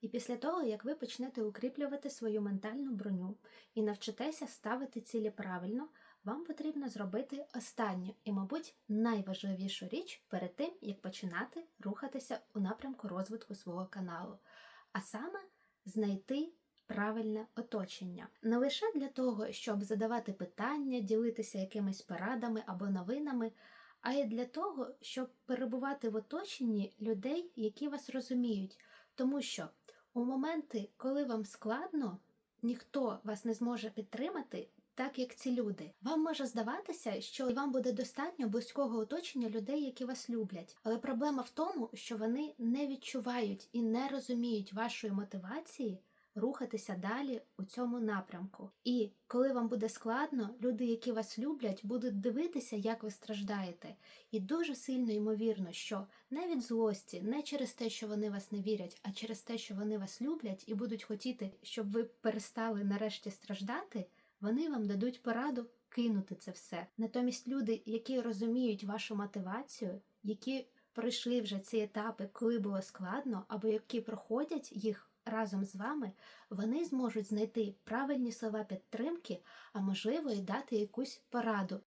І після того, як ви почнете укріплювати свою ментальну броню і навчитеся ставити цілі правильно, вам потрібно зробити останню і, мабуть, найважливішу річ перед тим, як починати рухатися у напрямку розвитку свого каналу, а саме знайти правильне оточення. Не лише для того, щоб задавати питання, ділитися якимись порадами або новинами, а й для того, щоб перебувати в оточенні людей, які вас розуміють. Тому що у моменти, коли вам складно, ніхто вас не зможе підтримати. Так як ці люди, вам може здаватися, що вам буде достатньо близького оточення людей, які вас люблять. Але проблема в тому, що вони не відчувають і не розуміють вашої мотивації рухатися далі у цьому напрямку. І коли вам буде складно, люди, які вас люблять, будуть дивитися, як ви страждаєте. І дуже сильно ймовірно, що не від злості, не через те, що вони вас не вірять, а через те, що вони вас люблять і будуть хотіти, щоб ви перестали нарешті страждати, вони вам дадуть пораду кинути це все. Натомість люди, які розуміють вашу мотивацію, які пройшли вже ці етапи, коли було складно, або які проходять їх разом з вами, вони зможуть знайти правильні слова підтримки, а можливо і дати якусь пораду,